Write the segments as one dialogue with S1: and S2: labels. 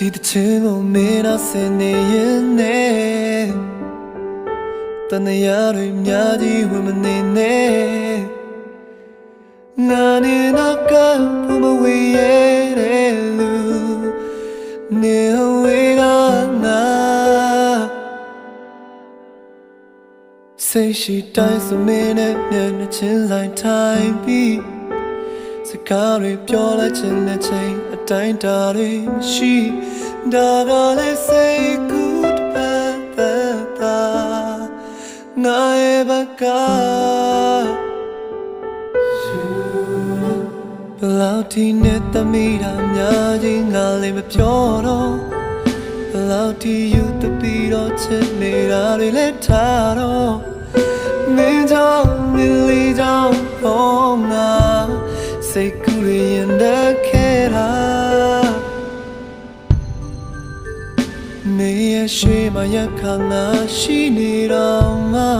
S1: ဒီတချင်ကိုမင်းတော့စင်နေရင်နဲ့တန်ရတွေများကြီးဝင်မနေနဲ့ငါနေနောက်ကဘုမဝေးရဲ့တဲ့လူနေဝေးကငါစိတ်ရှိတိုင်းစမင်းနဲ့မျက်နှာချင်းဆိုင်ထိုင်ပြီးစကားတွေပြောလိုက်ခြင်းနဲ့ချိန်အတိုင်းတာတွေမရှိ ဒါကလည်းစိတ်ကူးတစ်ပတ်သက်သာငါရဲ့ဘက်ကဘလောက်ဒီနဲ့သမီးတာများကြီးငါလည်းမပြောတော့ဘလောက်ဒီယူတပီတော့ချစ်နေတာတွေလည်းထားတော့မင်းကြောင့် မေရဲ့ရှိမရခငါရှိနေတော့ငါ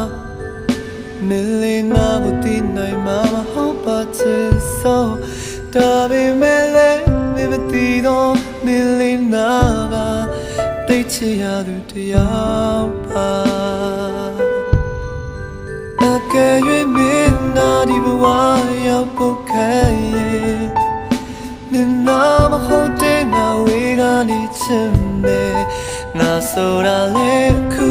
S1: မင်းလေးငါမသိနိုင်မှာမဟုတ်ပါချစ်ဆိုဒါပေမဲ့လည်းမင်းမသိတော့မင်းလေးနာကတိတ်ချရသူတယောက်ပါအကယ်၍မင်းနာဒီဘဝရောက်ဖို့ ဆိုတာလေခု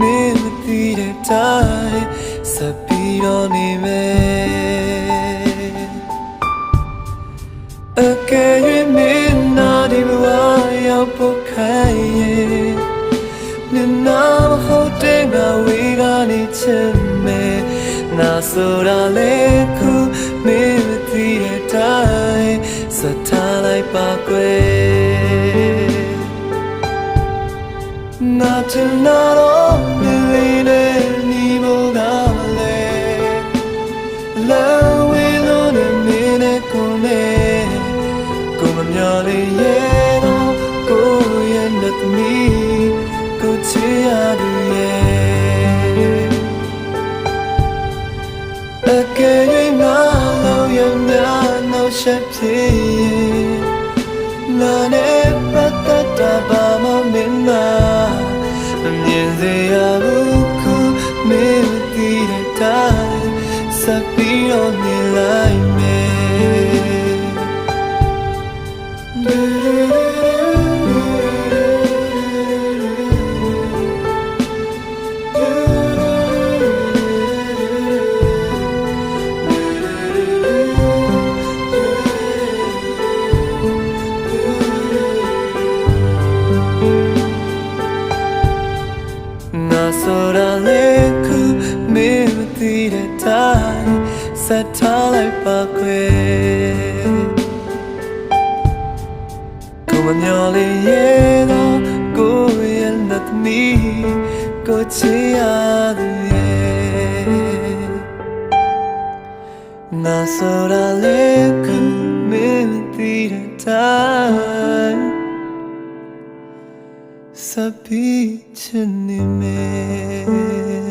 S1: မင်းမသိတဲ့တိုင်းစပီတော့နေမယ်အကယ်၍မင်းနာဒီဘဝရောက်ဖို့ခဲရဲ့နနာမဟုတ်တဲ့ငါဝေကနေချင်မယ်ငါဆိုတာလေခုမင်းမသိတဲ့တိုင်းစထားလိုက်ပါကွယ် ငါချင်နာတော့မင်းလေးနဲ့ညီဖို့ကလေလာဝေလို့နဲ့မင်းနဲ့ကိုနဲ့ကိုမ တဲ့တိုင်းဆက်ပြီးတော့မြင်လိုက်မယ် ဆက်ထားလိုက်ပါခွေကိုမမျော်လေးရဲ့တော့ကိုရဲ့လက်သမီးကိုချစ်ရသူရဲ့ငါဆိုတာလေခုမင်းမသိတဲ့တိုင်း Sabi chini me